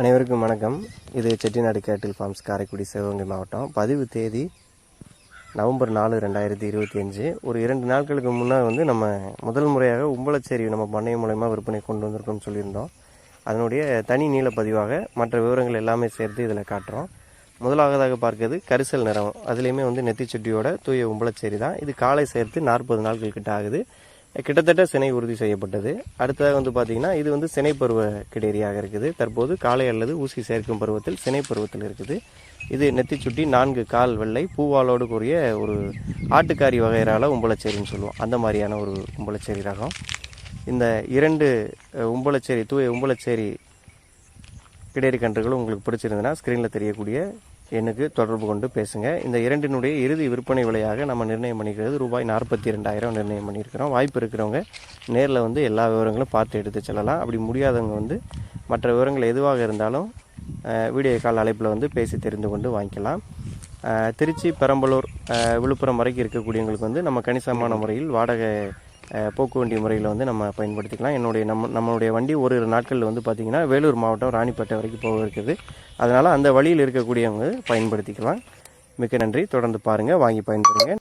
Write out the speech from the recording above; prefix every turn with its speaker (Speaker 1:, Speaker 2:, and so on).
Speaker 1: அனைவருக்கும் வணக்கம். இது செட்டிநாடு கேட்டில் ஃபார்ம்ஸ் காரைக்குடி சிவகங்கை மாவட்டம். பதிவு தேதி நவம்பர் நாலு ரெண்டாயிரத்தி இருபத்தி அஞ்சு. ஒரு இரண்டு நாட்களுக்கு முன்னே வந்து நம்ம முதல் முறையாக உம்பளச்சேரி நம்ம பண்ணை மூலயமா விற்பனை கொண்டு வந்திருக்கோம்னு சொல்லியிருந்தோம். அதனுடைய தனி நீல பதிவாக மற்ற விவரங்கள் எல்லாமே சேர்த்து இதில் காட்டுறோம். முதலாவதாக பார்க்கிறது கரிசல் நிறம். அதுலேயுமே வந்து நெத்திச்செட்டியோட தூய உம்பளச்சேரி தான். இது காலை சேர்த்து நாற்பது நாட்கள் கிட்ட ஆகுது. கிட்டத்தட்ட சினை உறுதி செய்யப்பட்டது. அடுத்ததாக வந்து பார்த்தீங்கன்னா இது வந்து சினை பருவ கிடேரியாக இருக்குது. தற்போது காலை அல்லது ஊசி சேர்க்கும் பருவத்தில் சினை பருவத்தில் இருக்குது. இது நெத்திச்சுட்டி நான்கு கால் வெள்ளை பூவாலோடு கூடிய ஒரு ஆட்டுக்காரி வகையரால் உம்பளச்சேரின்னு சொல்லுவோம். அந்த மாதிரியான ஒரு உம்பளச்சேரி ரகம். இந்த இரண்டு உம்பளச்சேரி தூய உம்பளச்சேரி கிடேரி கன்றுகளும் உங்களுக்கு பிடிச்சிருந்ததுன்னா ஸ்க்ரீனில் தெரியக்கூடிய எண்ணுக்கு தொடர்பு கொண்டு பேசுங்க. இந்த இரண்டினுடைய இறுதி விற்பனை விலையாக நம்ம நிர்ணயம் பண்ணிக்கிறது ரூபாய் நாற்பத்தி ரெண்டாயிரம் நிர்ணயம் பண்ணியிருக்கிறோம். வாய்ப்பு இருக்கிறவங்க நேரில் வந்து எல்லா விவரங்களும் பார்த்து எடுத்து செல்லலாம். அப்படி முடியாதவங்க வந்து மற்ற விவரங்கள் எதுவாக இருந்தாலும் வீடியோ கால் அழைப்பில் வந்து பேசி தெரிந்து கொண்டு வாங்கிக்கலாம். திருச்சி பெரம்பலூர் விழுப்புரம் வரைக்கும் இருக்கக்கூடியவங்களுக்கு வந்து நம்ம கணிசமான முறையில் வாடகை போக்கு வண்டி முறையில் வந்து நம்ம பயன்படுத்திக்கலாம். என்னுடைய நம்ம நம்மளுடைய வண்டி ஒரு நாட்களில் வந்து பார்த்திங்கன்னா வேலூர் மாவட்டம் ராணிப்பேட்டை வரைக்கும் போக இருக்குது. அதனால் அந்த வழியில் இருக்கக்கூடியவங்க பயன்படுத்திக்கலாம். மிக்க நன்றி. தொடர்ந்து பாருங்கள் வாங்கி பயன்படுங்க